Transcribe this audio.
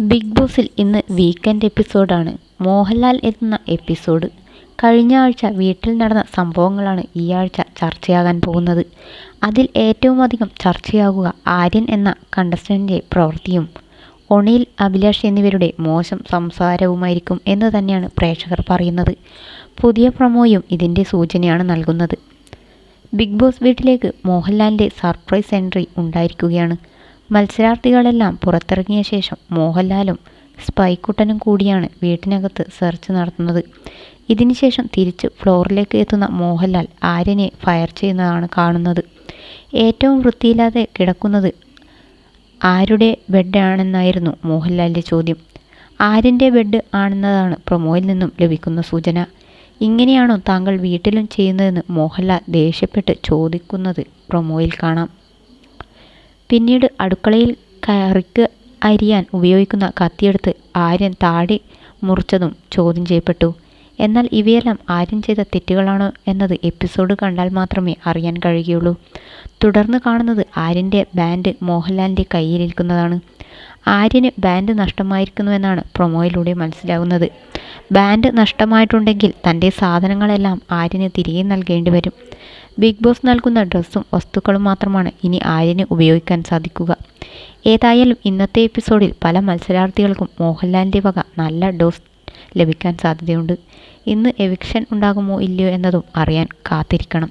Big ബോസിൽ ഇന്ന് weekend എപ്പിസോഡാണ്. മോഹൻലാൽ എത്തുന്ന എപ്പിസോഡ്. കഴിഞ്ഞ ആഴ്ച വീട്ടിൽ നടന്ന സംഭവങ്ങളാണ് ഈ ആഴ്ച ചർച്ചയാകാൻ പോകുന്നത്. അതിൽ ഏറ്റവും അധികം ചർച്ചയാകുക ആര്യൻ എന്ന കണ്ടസ്റ്റന്റിന്റെ പ്രവൃത്തിയും ഒണിയിൽ അഭിലാഷ് എന്നിവരുടെ മോശം സംസാരവുമായിരിക്കും എന്ന് തന്നെയാണ് പ്രേക്ഷകർ പറയുന്നത്. പുതിയ പ്രൊമോയും ഇതിന്റെ സൂചനയാണ് നൽകുന്നത്. ബിഗ് ബോസ് വീട്ടിലേക്ക് മോഹൻലാലിന്റെ സർപ്രൈസ് എൻട്രി ഉണ്ടായിരിക്കുകയാണ്. മത്സരാർത്ഥികളെല്ലാം പുറത്തിറങ്ങിയ ശേഷം മോഹൻലാലും സ്പൈക്കുട്ടനും കൂടിയാണ് വീട്ടിനകത്ത് സെർച്ച് നടത്തുന്നത്. ഇതിനുശേഷം തിരിച്ച് ഫ്ലോറിലേക്ക് എത്തുന്ന മോഹൻലാൽ ആര്യനെ ഫയർ ചെയ്യുന്നതാണ് കാണുന്നത്. ഏറ്റവും വൃത്തിയില്ലാതെ കിടക്കുന്നത് ആരുടെ ബെഡാണെന്നായിരുന്നു മോഹൻലാലിന്റെ ചോദ്യം. ആര്യന്റെ ബെഡ് ആണെന്നതാണ് പ്രൊമോയിൽ നിന്നും ലഭിക്കുന്ന സൂചന. ഇങ്ങനെയാണോ താങ്കൾ വീട്ടിലും ചെയ്യുന്നതെന്ന് മോഹൻലാൽ ദേഷ്യപ്പെട്ട് ചോദിക്കുന്നത് പ്രൊമോയിൽ കാണാം. പിന്നീട് അടുക്കളയിൽ കറിക്ക് അരിയാൻ ഉപയോഗിക്കുന്ന കത്തിയെടുത്ത് ആര്യൻ താടി മുറിച്ചതും ചോദ്യം ചെയ്യപ്പെട്ടു. എന്നാൽ ഇവയെല്ലാം ആര്യൻ ചെയ്ത തെറ്റുകളാണോ എന്നത് എപ്പിസോഡ് കണ്ടാൽ മാത്രമേ അറിയാൻ കഴിയുകയുള്ളൂ. തുടർന്ന് കാണുന്നത് ആര്യന്റെ ബാൻഡ് മോഹൻലാലിന്റെ കയ്യിലിരിക്കുന്നതാണ് ആര്യന് ബാൻഡ് നഷ്ടമായിരിക്കുന്നുവെന്നാണ് പ്രൊമോയിലൂടെ മനസ്സിലാകുന്നത് ബാൻഡ് നഷ്ടമായിട്ടുണ്ടെങ്കിൽ തന്റെ സാധനങ്ങളെല്ലാം ആര്യന് തിരികെ നൽകേണ്ടി വരും. ബിഗ് ബോസ് നൽകുന്ന ഡ്രസ്സും വസ്തുക്കളും മാത്രമാണ് ഇനി ആര്യന് ഉപയോഗിക്കാൻ സാധിക്കുക. ഏതായാലും ഇന്നത്തെ എപ്പിസോഡിൽ പല മത്സരാർത്ഥികൾക്കും മോഹൻലാലിന്റെ വക നല്ല ഡോസ് ലഭിക്കാൻ സാധ്യതയുണ്ട്. ഇന്ന് എവിക്ഷൻ ഉണ്ടാകുമോ ഇല്ലയോ എന്നതും അറിയാൻ കാത്തിരിക്കണം.